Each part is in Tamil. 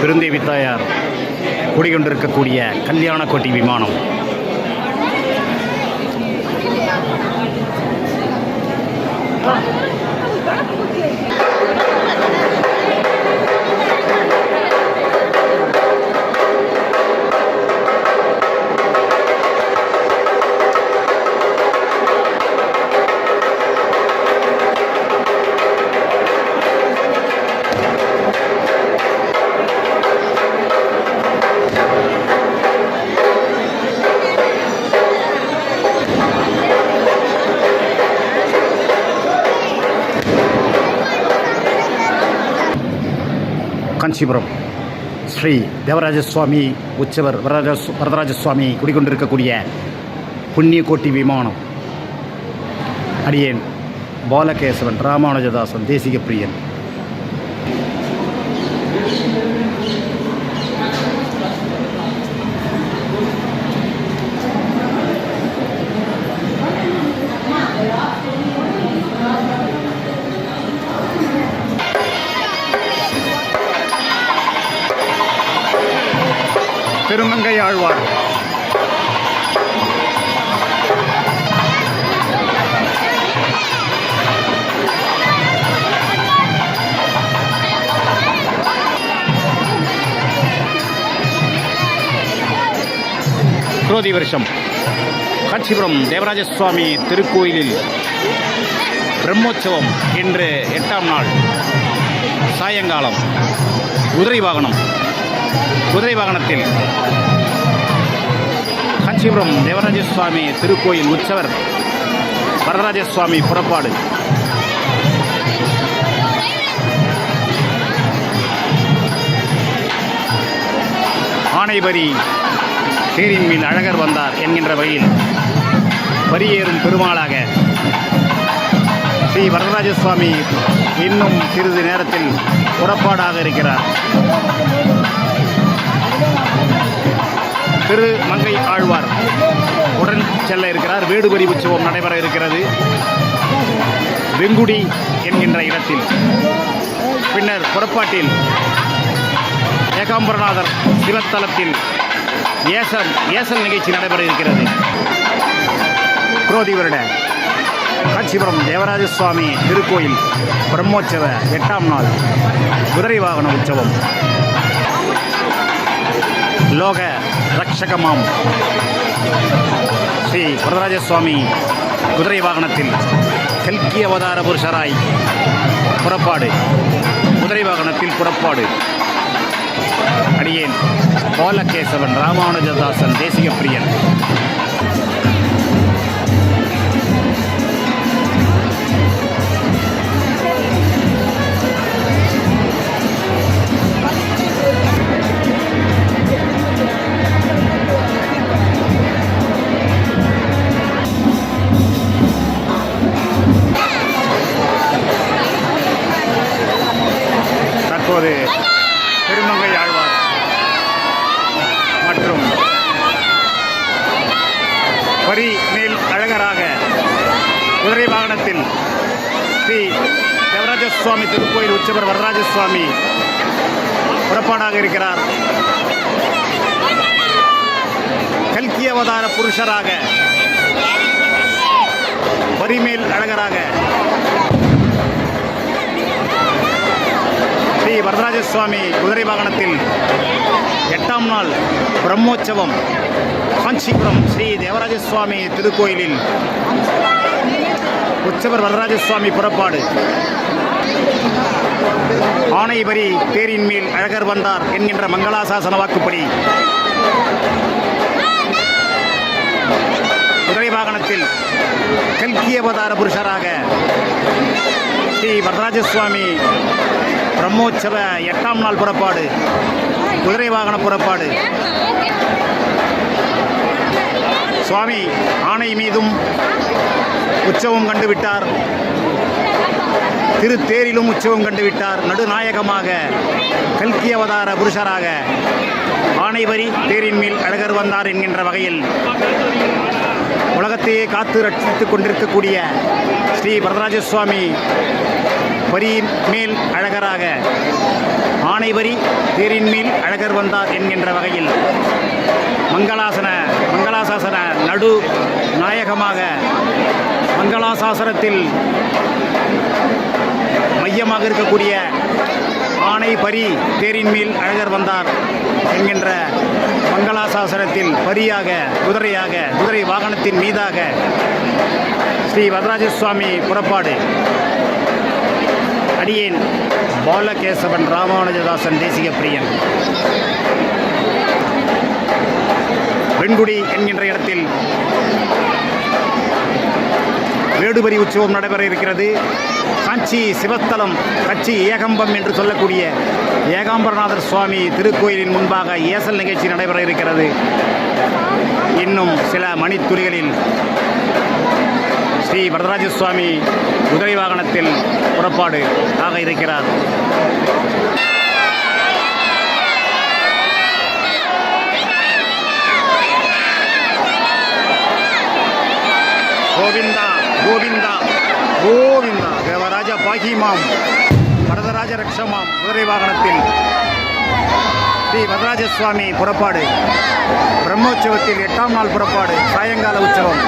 பெருந்தேவி தாயார் குடிகொண்டிருக்கக்கூடிய கல்யாணக்கோட்டி விமானம். காஞ்சிபுரம். ஸ்ரீ தேவராஜ சுவாமி உச்சவர் வரராஜ வரதராஜ சுவாமி குடிகொண்டிருக்கக்கூடிய புண்ணியக்கோட்டி விமானம். அடியேன் பாலகேசவன் ராமானுஜதாசன் தேசிக பிரியன் திருமங்கை ஆழ்வார் குரோதி வருஷம். காஞ்சிபுரம் தேவராஜ சுவாமி திருக்கோயிலில் பிரம்மோற்சவம் இன்று எட்டாம் நாள். சாயங்காலம். குதிரை வாகனம். குதிரை வாகனத்தில் காஞ்சிபுரம் தேவராஜ சுவாமி திருக்கோயில் உற்சவர் வரதராஜ சுவாமி புறப்பாடு. ஆனைபரி தேரின் மீன் அழகர் வந்தார் என்கின்ற வகையில் வரியேறும் பெருமாளாக ஸ்ரீ வரதராஜ சுவாமி இன்னும் சிறிது நேரத்தில் புறப்பாடாக இருக்கிறார். திரு மங்கை ஆழ்வார் உடன் செல்ல இருக்கிறார். வேடுபரி உற்சவம் நடைபெற இருக்கிறது. வெங்குடி என்கின்ற இடத்தில். பின்னர் புறப்பாட்டில் ஏகாம்பரநாதர் சிவத்தலத்தில் ஏசல் ஏசல் நிகழ்ச்சி நடைபெற இருக்கிறது. குரோதி வருட காஞ்சிபுரம் தேவராஜ சுவாமி திருக்கோயில் பிரம்மோற்சவ எட்டாம் நாள் குதிரை வாகன உற்சவம். லோக ரக்ஷகமாம். ஸ்ரீ வரதராஜ சுவாமி குதிரை வாகனத்தில் கல்கி அவதார புருஷராய் புறப்பாடு. குதிரை வாகனத்தில் புறப்பாடு. அடியேன் கோலகேசவன் ராமானுஜதாசன் தேசிய பிரியன் சுவாமி திருக்கோயில் உச்சவர் வரராஜ சுவாமி புறப்பாடாக இருக்கிறார். கல்கி அவதார புருஷராக வரிமேல் அழகராக ஸ்ரீ வரதராஜ சுவாமி குதிரை வாகனத்தில் எட்டாம் நாள் பிரம்மோற்சவம் காஞ்சிபுரம் ஸ்ரீ தேவராஜ சுவாமி திருக்கோயிலில் உற்சவர் வரதராஜ சுவாமி புறப்பாடு. ஆணைவரி தேரின் மேல் அழகர் வந்தார் என்கின்ற மங்களாசாசன வாக்குப்படி. குதிரை வாகனத்தில் கல்கி அவதார புருஷராக ஸ்ரீ வரதராஜ சுவாமி பிரம்மோற்சவ எட்டாம் நாள் புறப்பாடு குதிரை வாகன புறப்பாடு. சுவாமி ஆணை மீதும் உற்சவம் கண்டுவிட்டார். திருத்தேரிலும் உற்சவம் கண்டுவிட்டார் நடுநாயகமாக கல்கி அவதார புருஷராக. ஆணைவரி தேரின் மேல் அழகர் வந்தார் என்கின்ற வகையில் உலகத்தையே காத்து ரட்சித்துக் கொண்டிருக்கக்கூடிய ஸ்ரீ வரதராஜ சுவாமி வரி மேல் அழகராக ஆணைவரி தேரின் மேல் அழகர் வந்தார் என்கின்ற வகையில் மங்களாசன மங்களாசாசன நடு நாயகமாக மங்களாசாசனத்தில் மையமாக இருக்கக்கூடிய ஆணை பரி தேரின் மேல் அழகர் வந்தார் என்கின்ற மங்களாசாசனத்தில் பரியாக குதிரையாக குதிரை வாகனத்தின் மீதாக ஸ்ரீ வரராஜ சுவாமி புறப்பாடு. அடியேன் பாலகேசவன் ராமானுஜதாசன் தேசிக பிரியன். வெண்குடி என்கின்ற இடத்தில் வேடுபரி உற்சவம் நடைபெற இருக்கிறது. காஞ்சி சிவத்தலம் கட்சி ஏகம்பம் என்று சொல்லக்கூடிய ஏகாம்பரநாதர் சுவாமி திருக்கோயிலின் முன்பாக ஏசல் நிகழ்ச்சி நடைபெற இருக்கிறது. இன்னும் சில மணித்துளிகளில் ஸ்ரீ வரதராஜ சுவாமி குதிரை வாகனத்தில் புறப்பாடு ஆக இருக்கிறார். கோவிந்தா கோவிந்தா. கோவிந்தா தேவராஜ பாகிமாம் வரதராஜ ரக்ஷமாம் குதிரை வாகனத்தில் ஸ்ரீ வரதராஜ சுவாமி புறப்பாடு. பிரம்மோற்சவத்தில் எட்டாம் நாள் புறப்பாடு சாயங்கால உற்சவம்.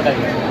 കൊടുക്കാൻ